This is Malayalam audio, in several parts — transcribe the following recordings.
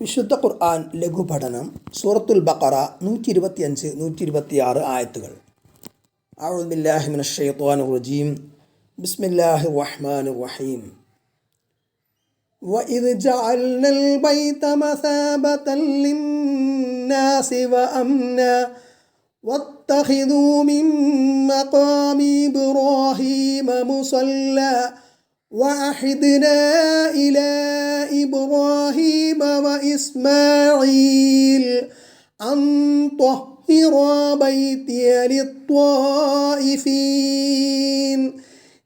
വിശുദ്ധ ഖുർആൻ ലഘുപഠനം സൂറത്തുൽ ബഖറ നൂറ്റി ഇരുപത്തിയഞ്ച് നൂറ്റി ഇരുപത്തിയാറ് ആയത്തുകൾ أعوذ بالله من الشيطان الرجيم بسم الله الرحمن الرحيم وإذ جعلنا البيت مثابة للناس وأمنا واتخذوا من مقام إبراهيم مصلى وعهدنا إلى إبراهيم وإسماعيل أن طهر بيتي للطائفين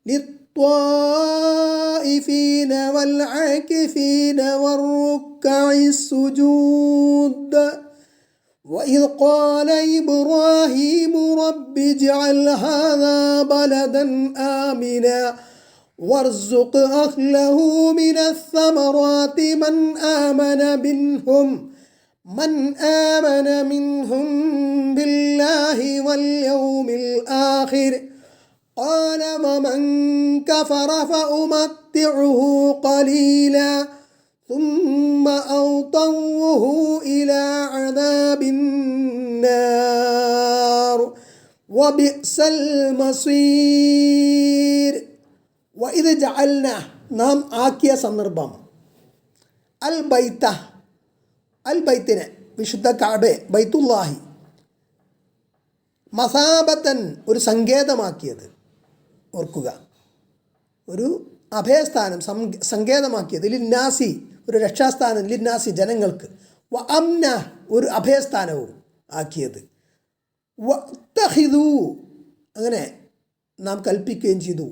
للطائفين والعاكفين والركع السجود. وإذ قال إبراهيم رب اجعل هذا بلدا آمنا وارزق أهله من الثمرات من آمن منهم من آمن منهم بالله واليوم الآخر. قال ومن كفر فأمتعه قليلا ثم أوطوه إلى عذاب النار. وبئس المصير. വൈദ് ജഅൽന നാം ആക്കിയ സന്ദർഭം. അൽ ബൈത്ത അൽ ബൈത്തിനെ വിശുദ്ധ കാബെ ബൈത്തുല്ലാഹി. മസാബത്തൻ ഒരു സങ്കേതമാക്കിയത്. ഓർക്കുക. ഒരു അഭയസ്ഥാനം സങ്കേതമാക്കിയത്. ലിന്നാസി ഒരു രക്ഷാസ്ഥാനം ലിന്നാസി ജനങ്ങൾക്ക്. വ അംന ഒരു അഭയസ്ഥാനവും ആക്കിയത്. വ അങ്ങനെ നാം കൽപ്പിക്കുകയും ചെയ്തു.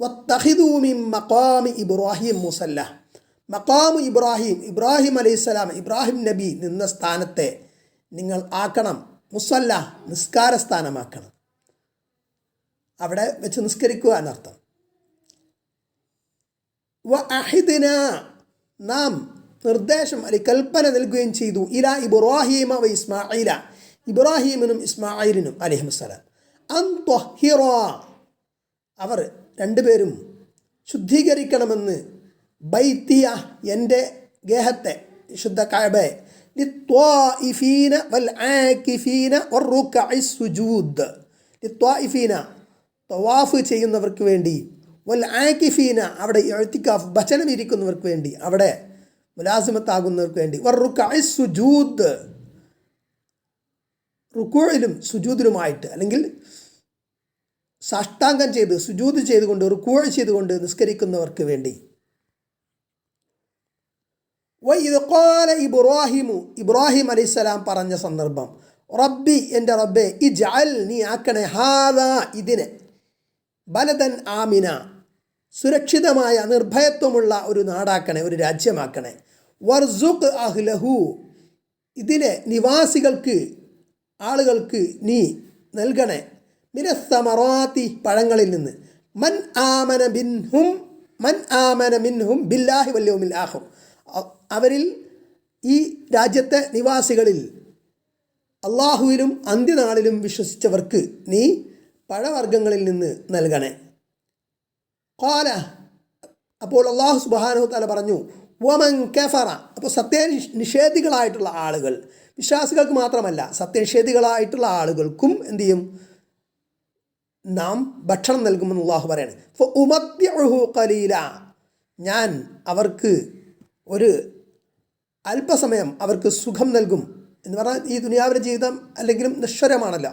മഖാമി ഇബ്രാഹിം മുസല്ല മക്കാമു ഇബ്രാഹിം ഇബ്രാഹിം അലൈഹിസ്സലാം ഇബ്രാഹിം നബി നിന്ന സ്ഥാനത്തെ നിങ്ങൾ ആക്കണം മുസല്ല നിസ്കാര സ്ഥാനമാക്കണം. അവിടെ വെച്ച് നിസ്കരിക്കുക എന്നർത്ഥം. വ അഹിദിന നാം നിർദ്ദേശം അല്ലെങ്കിൽ കൽപ്പന നൽകുകയും ചെയ്തു ഇല ഇബ്രാഹിമ വ ഇസ്മായില ഇബ്രാഹീമിനും ഇസ്മായിലിനും അലഹിമുസ്സലാം. അൻ ത്വഹിറ അവർ രണ്ടുപേരും ശുദ്ധീകരിക്കണമെന്ന് ബൈത്തിയ എന്റെ ഗേഹത്തെ ശുദ്ധ കഅബയെ ലിത്വാഇഫീന വൽ വറുക്കഇ സുജൂദ്. ലിത്വാഇഫീന തവാഫ് ചെയ്യുന്നവർക്ക് വേണ്ടി വൽ ആക്കിഫീന അവിടെ എഴുത്തിക്കാഫ് ഭജനം ഇരിക്കുന്നവർക്ക് വേണ്ടി അവിടെ മുലാസിമത്താകുന്നവർക്ക് വേണ്ടി സുജൂദ്. റുക്കോയിലും സുജൂദിലുമായിട്ട് അല്ലെങ്കിൽ സാഷ്ടാംഗം ചെയ്ത് സുജൂത് ചെയ്തുകൊണ്ട് റുക്കോഴ് ചെയ്തുകൊണ്ട് നിസ്കരിക്കുന്നവർക്ക് വേണ്ടി. വൈദ് ഖാല ഇബ്രാഹിമു ഇബ്രാഹിം അലൈഹിസ്സലാം പറഞ്ഞ സന്ദർഭം റബ്ബി എന്റെ റബ്ബെ ഇജഅൽ നീ ആക്കണേ ഹാദ ഇതിനെ. ബലതൻ ആമിന സുരക്ഷിതമായ നിർഭയത്വമുള്ള ഒരു നാടാക്കണേ ഒരു രാജ്യമാക്കണേ. വർസുഖ് അഹ്ലഹു ഇതിലെ നിവാസികൾക്ക് ആളുകൾക്ക് നീ നൽകണേ. മിനസ്സമറാത്തി പഴങ്ങളിൽ നിന്ന്. മൻ ആമന ബിൻഹും മൻ ആമന മിൻഹും ബില്ലാഹി വല്യവും ആഹും അവരിൽ ഈ രാജ്യത്തെ നിവാസികളിൽ അള്ളാഹുവിലും അന്ത്യനാളിലും വിശ്വസിച്ചവർക്ക് നീ പഴവർഗങ്ങളിൽ നിന്ന് നൽകണേ. കോല അപ്പോൾ അള്ളാഹു സുബാനു തല പറഞ്ഞു വമൻ കെഫറ. അപ്പോൾ സത്യ നിഷേധികളായിട്ടുള്ള ആളുകൾ വിശ്വാസികൾക്ക് മാത്രമല്ല സത്യനിഷേധികളായിട്ടുള്ള ആളുകൾക്കും എന്തു ചെയ്യും? നാം ഭക്ഷണം നൽകുമെന്ന് അള്ളാഹു പറയാണ്. ഫ ഉമത്യഹു കലീല ഞാൻ അവർക്ക് ഒരു അല്പസമയം അവർക്ക് സുഖം നൽകും എന്ന് പറഞ്ഞാൽ ഈ ദുനിയാവിലെ ജീവിതം അല്ലെങ്കിലും നിശ്വരമാണല്ലോ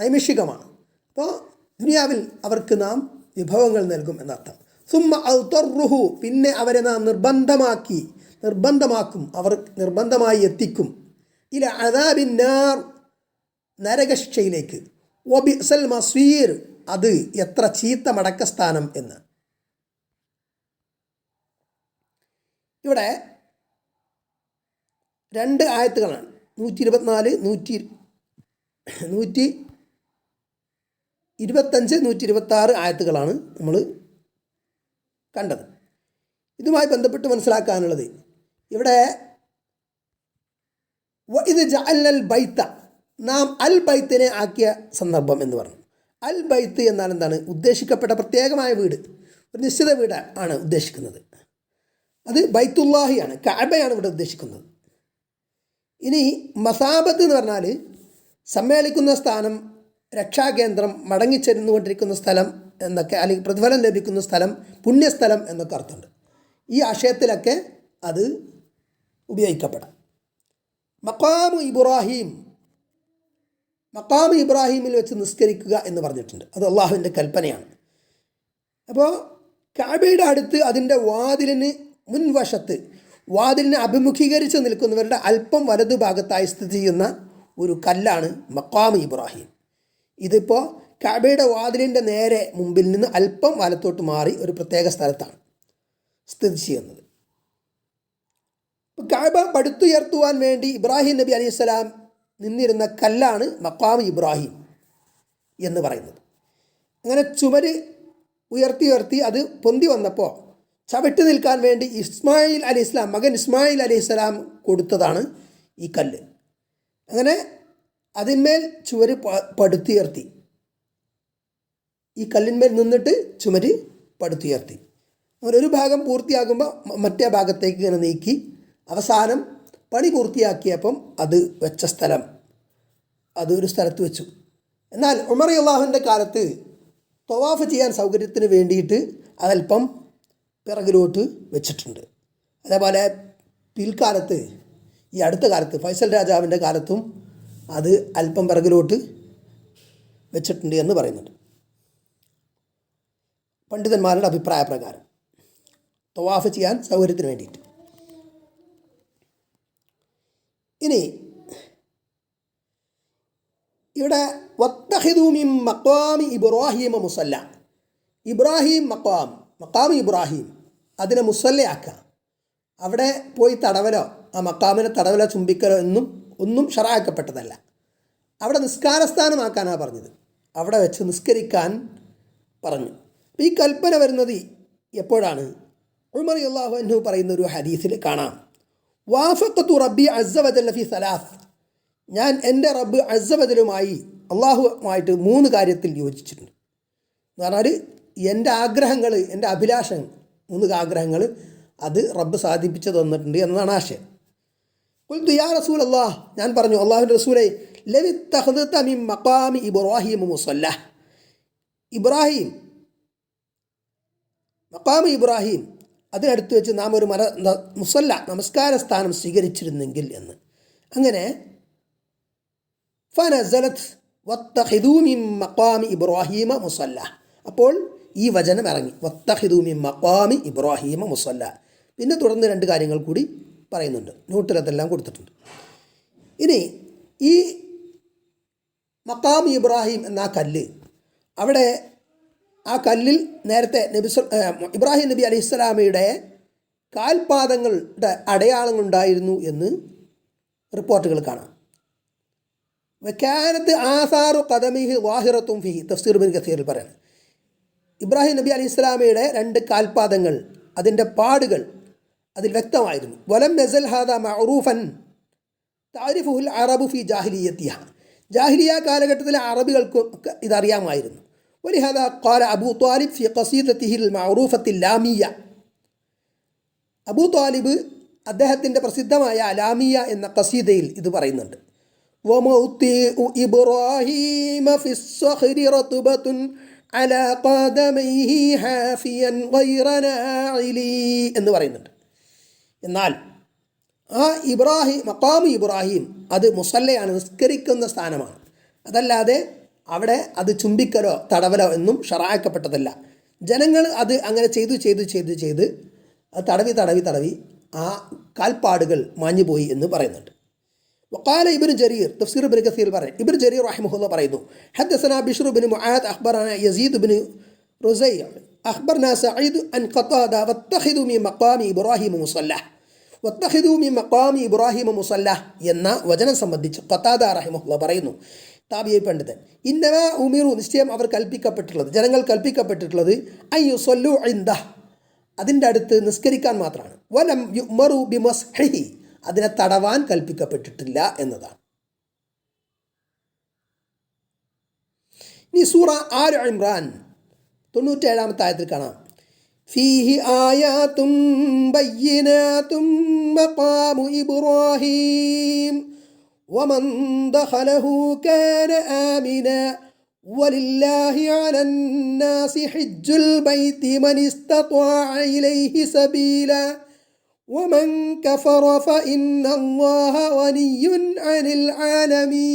നൈമിഷികമാണ്. അപ്പോൾ ദുനിയാവിൽ അവർക്ക് നാം വിഭവങ്ങൾ നൽകും എന്നർത്ഥം. സുമ്മ ഔത്തറുഹു പിന്നെ അവരെ നാം നിർബന്ധമാക്കി നിർബന്ധമാക്കും അവർ നിർബന്ധമായി എത്തിക്കും. ഇല അദാബിന്നാർ നരകശിക്ഷയിലേക്ക്. ഒബിസൽ മസ്വീർ അത് എത്ര ചീത്ത മടക്കസ്ഥാനം എന്ന്. ഇവിടെ രണ്ട് ആയത്തുകളാണ്. നൂറ്റി ഇരുപത്തിനാല് നൂറ്റി നൂറ്റി ഇരുപത്തഞ്ച് നൂറ്റി ഇരുപത്താറ് ആയത്തുകളാണ് നമ്മൾ കണ്ടത്. ഇതുമായി ബന്ധപ്പെട്ട് മനസ്സിലാക്കാനുള്ളത് ഇവിടെ ഇത് ജഅൽ ബൈത്ത നാം അൽ ബൈത്തിനെ ആക്കിയ സന്ദർഭം എന്ന് പറഞ്ഞു. അൽ ബൈത്ത് എന്നാൽ എന്താണ്? ഉദ്ദേശിക്കപ്പെട്ട പ്രത്യേകമായ വീട്. ഒരു നിശ്ചിത വീട് ആണ് ഉദ്ദേശിക്കുന്നത്. അത് ബൈത്തുല്ലാഹിയാണ് കഅബയാണ് ഇവിടെ ഉദ്ദേശിക്കുന്നത്. ഇനി മസാബത്ത് എന്ന് പറഞ്ഞാൽ സമ്മേളിക്കുന്ന സ്ഥാനം രക്ഷാകേന്ദ്രം മടങ്ങിച്ചെരുന്നുകൊണ്ടിരിക്കുന്ന സ്ഥലം എന്നൊക്കെ അല്ലെങ്കിൽ പ്രതിഫലം ലഭിക്കുന്ന സ്ഥലം പുണ്യസ്ഥലം എന്നൊക്കെ അർത്ഥമുണ്ട്. ഈ ആശയത്തിലൊക്കെ അത് ഉപയോഗിക്കപ്പെടാം. മക്കാമു ഇബ്രാഹിം മക്കാമു ഇബ്രാഹിമിൽ വെച്ച് നിസ്കരിക്കുക എന്ന് പറഞ്ഞിട്ടുണ്ട്. അത് അള്ളാഹുവിന്റെ കൽപ്പനയാണ്. അപ്പോൾ കാബയുടെ അടുത്ത് അതിന്റെ വാതിലിന് മുൻവശത്ത് വാതിലിനെ അഭിമുഖീകരിച്ച് നിൽക്കുന്നവരുടെ അല്പം വലതുഭാഗത്തായി സ്ഥിതി ചെയ്യുന്ന ഒരു കല്ലാണ് മക്കാം ഇബ്രാഹിം. ഇതിപ്പോൾ കാബയുടെ വാതിലിന്റെ നേരെ മുമ്പിൽ നിന്ന് അല്പം വലത്തോട്ട് മാറി ഒരു പ്രത്യേക സ്ഥലത്താണ് സ്ഥിതി ചെയ്യുന്നത്. കാബ പടുത്തുയർത്തുവാൻ വേണ്ടി ഇബ്രാഹിം നബി അലൈഹി സ്വലാം നിന്നിരുന്ന കല്ലാണ് മക്കാം ഇബ്രാഹിം എന്ന് പറയുന്നത്. അങ്ങനെ ചുമര് ഉയർത്തി ഉയർത്തി അത് പൊന്തി വന്നപ്പോൾ ചവിട്ടി നിൽക്കാൻ വേണ്ടി ഇസ്മായിൽ അലി ഇസ്ലാം മകൻ ഇസ്മായിൽ അലി ഇസ്ലാം കൊടുത്തതാണ് ഈ കല്ല്. അങ്ങനെ അതിന്മേൽ ചുമര് പടുത്തുയർത്തി ഈ കല്ലിന്മേൽ നിന്നിട്ട് ചുമര് പടുത്തുയർത്തി അങ്ങനെ ഒരു ഭാഗം പൂർത്തിയാകുമ്പോൾ മറ്റേ ഭാഗത്തേക്ക് ഇങ്ങനെ നീക്കി അവസാനം പണി പൂർത്തിയാക്കിയപ്പം അത് വെച്ച സ്ഥലം അത് ഒരു സ്ഥലത്ത് വെച്ചു. എന്നാൽ ഉമർ അള്ളാഹുവിന്റെ കാലത്ത് തവാഫ് ചെയ്യാൻ സൗകര്യത്തിന് വേണ്ടിയിട്ട് അതല്പം പിറകിലോട്ട് വെച്ചിട്ടുണ്ട്. അതേപോലെ പിൽക്കാലത്ത് ഈ അടുത്ത കാലത്ത് ഫൈസൽ രാജാവിന്റെ കാലത്തും അത് അല്പം പിറകിലോട്ട് വെച്ചിട്ടുണ്ട് എന്ന് പറയുന്നുണ്ട്. പണ്ഡിതന്മാരുടെ അഭിപ്രായ പ്രകാരം ചെയ്യാൻ സൗകര്യത്തിന് വേണ്ടിയിട്ട്. ഇനി ഇവിടെ വത്തഹിദൂമിം മക്വാമി ഇബ്രാഹിമ മുസല്ല. ഇബ്രാഹിം മക്വാം മക്കാം ഇബ്രാഹിം. അതിനെ മുസല്ലയാക്കുക അവിടെ പോയി തടവലോ ആ മക്കാമിനെ തടവലോ ചുംബിക്കലോ എന്നും ഒന്നും ഷറാക്കപ്പെട്ടതല്ല അവിടെ നിസ്കാരസ്ഥാനമാക്കാനാണ് പറഞ്ഞത്. അവിടെ വെച്ച് നിസ്കരിക്കാൻ പറഞ്ഞു. അപ്പോൾ ഈ കൽപ്പന വരുന്നത് എപ്പോഴാണ്? ഉമർ അള്ളാഹു അൻഹു പറയുന്ന ഒരു ഹദീസിൽ കാണാം. വാഫക്കത്തു റബ്ബി അസവജല്ല ഫി സലാഫ് ഞാൻ എന്റെ റബ്ബ് അസവജലുമായി അള്ളാഹുമായിട്ട് മൂന്ന് കാര്യത്തിൽ യോജിച്ചിട്ടുണ്ട്. എന്ന് പറഞ്ഞാൽ എന്റെ ആഗ്രഹങ്ങൾ എന്റെ അഭിലാഷം മൂന്ന് ആഗ്രഹങ്ങൾ അത് റബ്ബ് സാധിപ്പിച്ചു തന്നിട്ടുണ്ട് എന്നതാണ് ആശയം. കുൽത്തു യാ റസൂൽ അള്ളാഹ് ഞാൻ പറഞ്ഞു അള്ളാഹുന്റെ റസൂലെ ലവി തഹ്ദത്ത മി മഖാമി ഇബ്രാഹിം മുസല്ല ഇബ്രാഹിം മക്കാമി ഇബ്രാഹിം അതിനടുത്ത് വെച്ച് നാം ഒരു ന- മുസല്ല നമസ്കാര സ്ഥാനം സ്വീകരിച്ചിരുന്നെങ്കിൽ എന്ന്. അങ്ങനെ ഫനസലത്ത് വത്തഹിദൂമി മക്കാമി ഇബ്രാഹീമ മുസല്ല. അപ്പോൾ ഈ വചനം ഇറങ്ങി. വത്തഹിദൂമി മക്കാമി ഇബ്രാഹീമ മുസല്ല. പിന്നെ തുടർന്ന് രണ്ട് കാര്യങ്ങൾ കൂടി പറയുന്നുണ്ട്. നോട്ടിലതെല്ലാം കൊടുത്തിട്ടുണ്ട്. ഇനി ഈ മക്കാം ഇബ്രാഹിം എന്ന കല്ല് അവിടെ ആ കല്ലിൽ നേരത്തെ നബി ഇബ്രാഹിം നബി അലൈഹി സ്വലാമയുടെ കാൽപാദങ്ങളുടെ അടയാളങ്ങളുണ്ടായിരുന്നു എന്ന് റിപ്പോർട്ടുകൾ കാണാം. വെക്കാനത്ത് ആസാറു കദമിഹി വാഹിറത്തും ഫിഹി തഫ്സീർ ബിൻ കസീറിൽ പറയാണ്. ഇബ്രാഹിം നബി അലി ഇസ്ലാമയുടെ രണ്ട് കാൽപാദങ്ങൾ അതിന്റെ പാടുകൾ അതിൽ വ്യക്തമായിരുന്നു. വലം നസൽ ഹാദ മഅറൂഫൻ താരിഫുൽ അറബു ഫി ജാഹിലിയത്തിയ ജാഹിലിയ കാലഘട്ടത്തിലെ അറബികൾക്ക് ഇതറിയാമായിരുന്നു. ولهذا قال أبو طالب في قصيدته المعروفة اللامية അബൂ താലിബ് അദ്ദേഹത്തിൻ്റെ പ്രസിദ്ധമായ ലാമിയ എന്ന കസീദയിൽ ഇത് പറയുന്നുണ്ട് وموطئ إبراهيم في الصخر رطبة على قدميه حافيا غير ناعلي എന്ന് പറയുന്നുണ്ട് എന്നാൽ ആ ഇബ്രാഹിം മക്കാമ് ഇബ്രാഹിം അത് മുസല്ലയാണ് നിസ്കരിക്കുന്ന സ്ഥാനമാണ് അതല്ലാതെ അവിടെ അത് ചുംബിക്കലോ തടവലോ എന്നും ഷറാക്കപ്പെട്ടതല്ല ജനങ്ങൾ അത് അങ്ങനെ ചെയ്തു ചെയ്തു ചെയ്തു ചെയ്ത് അത് തടവി തടവി തടവി ആ കാൽപ്പാടുകൾ മാഞ്ഞുപോയി എന്ന് പറയുന്നുണ്ട് وقال ابن جرير تفسير ابن كثير പറയും ابن جرير رحمه الله പറയുന്നു حدثنا بشر بن معاذ أخبرنا يزيد بن رزيع أخبرنا سعيد عن قتادة واتخذوا من مقام إبراهيم مصلى واتخذوا من مقام إبراهيم مصلى എന്ന വചനം സംബന്ധിച്ച് ഖത്താദ റഹിമഹുല്ല പറയുന്നു താബിയെ പണ്ഡിതൻ. ഇന്നവ ഉമിറു നിശ്ചയം അവർ കൽപ്പിക്കപ്പെട്ടിട്ടുള്ളത് ജനങ്ങൾ കൽപ്പിക്കപ്പെട്ടിട്ടുള്ളത് അയ്യു സൊല്ലു ഇന്ദ അതിന്റെ അടുത്ത് നിസ്കരിക്കാൻ മാത്രമാണ്. വലം യുമറു ബിമസ്ഹി അതിനെ തടവാൻ കൽപ്പിക്കപ്പെട്ടിട്ടില്ല എന്നതാണ്. ഇനി സൂറ ആര് ഇമ്രാൻ തൊണ്ണൂറ്റേഴാമത്തെ ആയത്തിൽ കാണാം. ഫീഹി ആയാത്തും ബയ്യനാത്തും മഖാമു ഇബ്രാഹീം. ومن دخله كان آمنا ولله على الناس حج البيت من استطاع إليه سبيلا ومن كفر فإن الله غني عن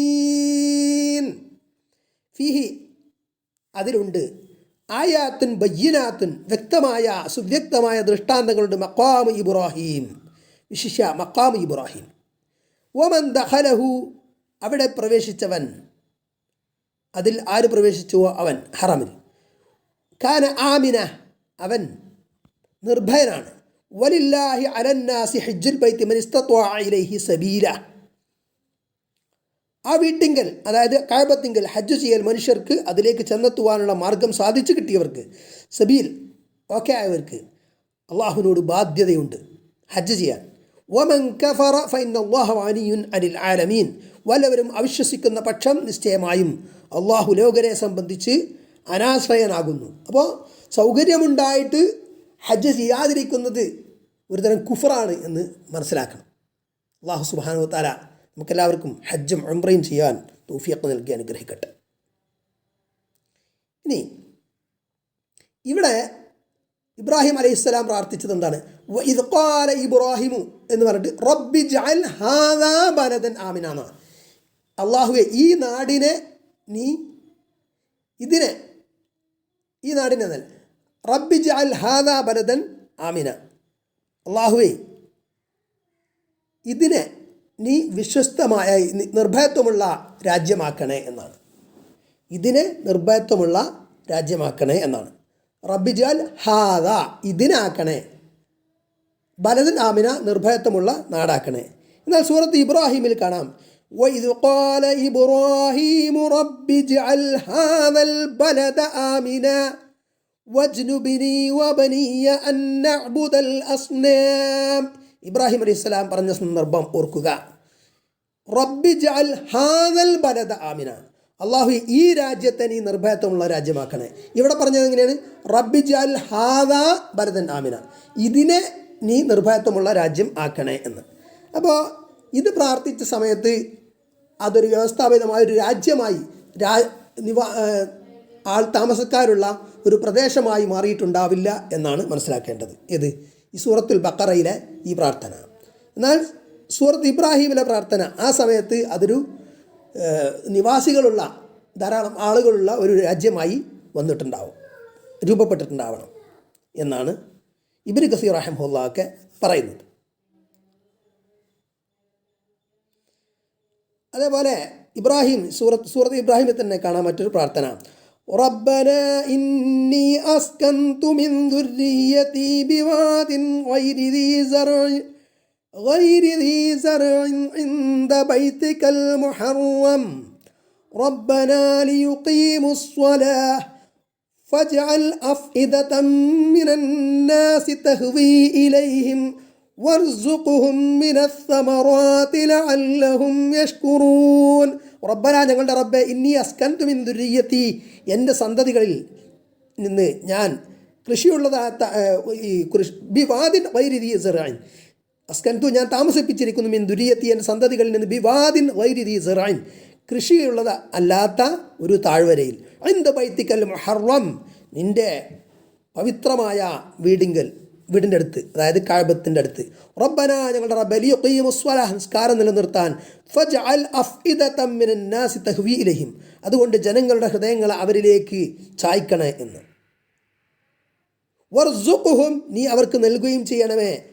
العالمين فيه അതിലുണ്ട് ആയാത്തുൻ ബയ്യനാത്തുൻ വ്യക്തമായ സുവ്യക്തമായ ദൃഷ്ടാന്തങ്ങളുണ്ട് മക്കാമ് ഇബ്രാഹിം വിശിഷ്യ മക്കാമ് ഇബ്രാഹിം ഒമൻ അവിടെ പ്രവേശിച്ചവൻ. അതിൽ ആര് പ്രവേശിച്ചുവോ അവൻ ഹറമിൽ. കാന ആമിന അവൻ നിർഭയനാണ്. വലില്ലാഹി അലന്നാസി ഹജ്ജുൽ ബൈത്തി മനിസ്തത്വാ ഇലൈഹി സബീല. ആ വീട്ടിങ്കൽ അതായത് കാഴ്ബത്തിങ്കൽ ഹജ്ജ് ചെയ്യൽ മനുഷ്യർക്ക് അതിലേക്ക് ചെന്നെത്തുവാനുള്ള മാർഗം സാധിച്ചു കിട്ടിയവർക്ക് സബീൽ ഓക്കെ ആയവർക്ക് അള്ളാഹുവിനോട് ബാധ്യതയുണ്ട് ഹജ്ജ് ചെയ്യാൻ. വമൻ കഫറ അനിയുൻ അനിൽ ആലമീൻ വല്ലവരും അവിശ്വസിക്കുന്ന പക്ഷം നിശ്ചയമായും അള്ളാഹു ലോകരെ സംബന്ധിച്ച് അനാശ്രയനാകുന്നു. അപ്പോൾ സൗകര്യമുണ്ടായിട്ട് ഹജ്ജ് ചെയ്യാതിരിക്കുന്നത് ഒരുതരം കുഫറാണ് എന്ന് മനസ്സിലാക്കണം. അള്ളാഹു താല നമുക്കെല്ലാവർക്കും ഹജ്ജും ഉംറയും ചെയ്യാൻ തൂഫിയൊക്കെ നൽകി അനുഗ്രഹിക്കട്ടെ. ഇനി ഇവിടെ ഇബ്രാഹിം അലൈഹിസ്സലാം പ്രാർത്ഥിച്ചത് എന്താണ്? ഇബ്രാഹിമു എന്ന് പറഞ്ഞിട്ട് റബ്ബി ജഅൽ ഹാദാ ബലദൻ ആമിന എന്നാണ് അള്ളാഹുവെ ഈ നാടിനെ നീ ഇതിനെ ഈ നാടിനെ നൽ റബ്ബി ജഅൽ ഹാദാ ബലദൻ ആമിന. അള്ളാഹുവെ ഇതിനെ നീ വിശ്വസ്തമായ നിർഭയത്വമുള്ള രാജ്യമാക്കണേ എന്നാണ്. ഇതിനെ നിർഭയത്വമുള്ള രാജ്യമാക്കണേ എന്നാണ്. റബ്ബിജാൽ ഹാദ ഇതിനാക്കണേ ബലദൻ ആമിന നിർഭയത്വമുള്ള നാടാക്കണേ എന്നാൽ സൂറത്ത് ഇബ്രാഹിമിൽ കാണാം وَإِذْ قَالَ إِبْرَاهِيمُ رَبِّ اجْعَلْ هَذَا الْبَلَدَ آمِنًا വജ്നുബിനി വബനിയ അൻ നഅ്ബുദൽ അസ്നാം ഇബ്രാഹിം അലൈഹി സ്വലാം പറഞ്ഞ സന്ദർഭം ഓർക്കുക റബ്ബി ജഅൽ ഹാദൽ ബലദ ആമിന അള്ളാഹു ഈ രാജ്യത്തെ നീ നിർഭയത്വമുള്ള രാജ്യമാക്കണേ ഇവിടെ പറഞ്ഞത് എങ്ങനെയാണ് റബ്ബി ജഅൽ ഹാദാ ബലദൻ ആമിന ഇതിനെ നീ നിർഭയത്വമുള്ള രാജ്യം ആക്കണേ എന്ന്. അപ്പോൾ ഇത് പ്രാർത്ഥിച്ച സമയത്ത് അതൊരു വ്യവസ്ഥാപിതമായ ഒരു രാജ്യമായി രാ നിവാ ആൾ താമസക്കാരുള്ള ഒരു പ്രദേശമായി മാറിയിട്ടുണ്ടാവില്ല എന്നാണ് മനസ്സിലാക്കേണ്ടത്. ഇത് ഈ സൂറത്തുൽ ബക്കറയിലെ ഈ പ്രാർത്ഥന. എന്നാൽ സൂറത്ത് ഇബ്രാഹിമിലെ പ്രാർത്ഥന ആ സമയത്ത് അതൊരു നിവാസികളുള്ള ധാരാളം ആളുകളുള്ള ഒരു രാജ്യമായി വന്നിട്ടുണ്ടാവും രൂപപ്പെട്ടിട്ടുണ്ടാവണം എന്നാണ് ഇബിന് കസീർ റഹമുല്ല ഒക്കെ പറയുന്നത് അതേപോലെ ഇബ്രാഹിം സൂറത്ത് സൂറത്ത് ഇബ്രാഹിമിൽ തന്നെ കാണാൻ മറ്റൊരു പ്രാർത്ഥന ربنا إني أسكنت من ذريتي بواد غير ذي زرع غير ذي زرع عند بيتك المحرم ربنا ليقيموا الصلاة فاجعل أفئدة من الناس تهوي إليهم وارزقهم من الثمرات لعلهم يشكرون റബ്ബന ഞങ്ങളുടെ റബ്ബെ ഇന്നി അസ്കന്തു മിൻ ദുരിയത്തി എൻ്റെ സന്തതികളിൽ നിന്ന് ഞാൻ കൃഷിയുള്ളതാത്ത ഈ കൃഷി ബിവാദിൻ വൈരിതി സെറാൻ അസ്കന്തു ഞാൻ താമസിപ്പിച്ചിരിക്കുന്നു മിൻ ദുരിയത്തി എൻ്റെ സന്തതികളിൽ നിന്ന് ബിവാദിൻ വൈരിതി സെറാൻ കൃഷിയുള്ളത് അല്ലാത്ത ഒരു താഴ്വരയിൽ. എന്ത് ബൈത്തിക്കൽ മുഹറം? നിന്റെ പവിത്രമായ വീടിങ്കൽ വീടിന്റെ അടുത്ത് അതായത് കാഴ്ബത്തിന്റെ അടുത്ത്. റബ്ബന ഞങ്ങളുടെ റബ്ബലി മുസ്വല സംസ്കാരം നിലനിർത്താൻ. ഫജ് അൽ അഫ്ഇദത്തമ്മിനാസി തഹ്വി ഇലഹിം. അതുകൊണ്ട് ജനങ്ങളുടെ ഹൃദയങ്ങൾ അവരിലേക്ക് ചായ്ക്കണേ എന്ന്. വർസുഖുഹും നീ അവർക്ക് നൽകുകയും ചെയ്യണമേ.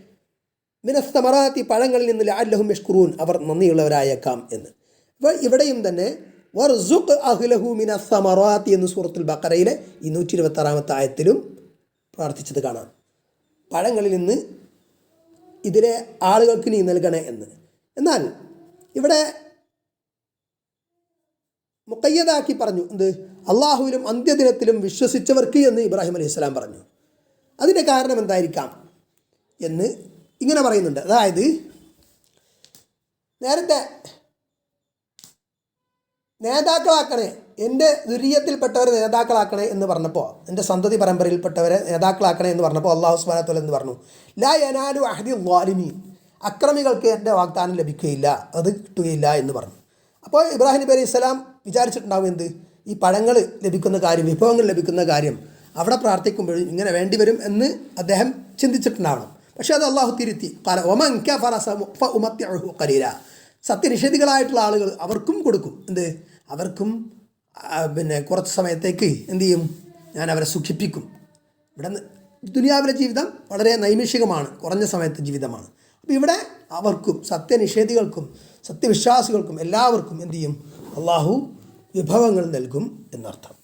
മിനസ്തമറാത്തി പഴങ്ങളിൽ നിന്ന് ലാല്ലഹും യഷ്കുറൂൻ. അവർ നന്ദിയുള്ളവരായേക്കാം എന്ന്. ഇവിടെയും തന്നെ വർസുഖ് അഹ്ലഹു മിന സമറാത്തി എന്ന് സൂറത്തുൽ ബക്കറയിലെ ഇരുന്നൂറ്റി നൂറ്റി ഇരുപത്തി ആറാമത്തെ ആയത്തിലും പ്രാർത്ഥിച്ചത് കാണാം. പഴങ്ങളിൽ നിന്ന് ഇതിലെ ആളുകൾക്ക് നീ നൽകണേ എന്ന്. എന്നാൽ ഇവിടെ മുക്കയ്യതാക്കി പറഞ്ഞു എന്ത്? അള്ളാഹുവിലും അന്ത്യദിനത്തിലും വിശ്വസിച്ചവർക്ക് എന്ന് ഇബ്രാഹിം അലൈഹി സ്വലാം പറഞ്ഞു. അതിന്റെ കാരണം എന്തായിരിക്കാം എന്ന് ഇങ്ങനെ പറയുന്നുണ്ട്. അതായത് നേരത്തെ നേതാക്കളാക്കണേ എന്റെ ദുര്യത്തിൽപ്പെട്ടവരെ നേതാക്കളാക്കണേ എന്ന് പറഞ്ഞപ്പോൾ എന്റെ സന്തതി പരമ്പരയിൽപ്പെട്ടവരെ നേതാക്കളാക്കണേ എന്ന് പറഞ്ഞപ്പോൾ അള്ളാഹു സുബാനത്തോല എന്ന് പറഞ്ഞു. ലാ യനാലു അഹദി വാലിമീൻ അക്രമികൾക്ക് എന്റെ വാഗ്ദാനം ലഭിക്കുകയില്ല അത് കിട്ടുകയില്ല എന്ന് പറഞ്ഞു. അപ്പോൾ ഇബ്രാഹിം നബി അലൈഹി സ്വലാം വിചാരിച്ചിട്ടുണ്ടാവും എന്ത്? ഈ പഴങ്ങൾ ലഭിക്കുന്ന കാര്യം വിഭവങ്ങൾ ലഭിക്കുന്ന കാര്യം അവിടെ പ്രാർത്ഥിക്കുമ്പോഴും ഇങ്ങനെ വേണ്ടി വരും എന്ന് അദ്ദേഹം ചിന്തിച്ചിട്ടുണ്ടാവണം. പക്ഷേ അത് അള്ളാഹു തിരുത്തി. ഒമങ്ക കരീര സത്യനിഷേധികളായിട്ടുള്ള ആളുകൾ അവർക്കും കൊടുക്കും. എന്ത്? അവർക്കും പിന്നെ കുറച്ച് സമയത്തേക്ക് എന്ത് ചെയ്യും? ഞാൻ അവരെ സുഖിപ്പിക്കും ഇവിടെ ദുനിയാവിലെ ജീവിതം വളരെ നൈമിഷികമാണ് കുറഞ്ഞ സമയത്തെ ജീവിതമാണ്. അപ്പോൾ ഇവിടെ അവർക്കും സത്യനിഷേധികൾക്കും സത്യവിശ്വാസികൾക്കും എല്ലാവർക്കും എന്ത് ചെയ്യും? അള്ളാഹു വിഭവങ്ങൾ നൽകും എന്നർത്ഥം.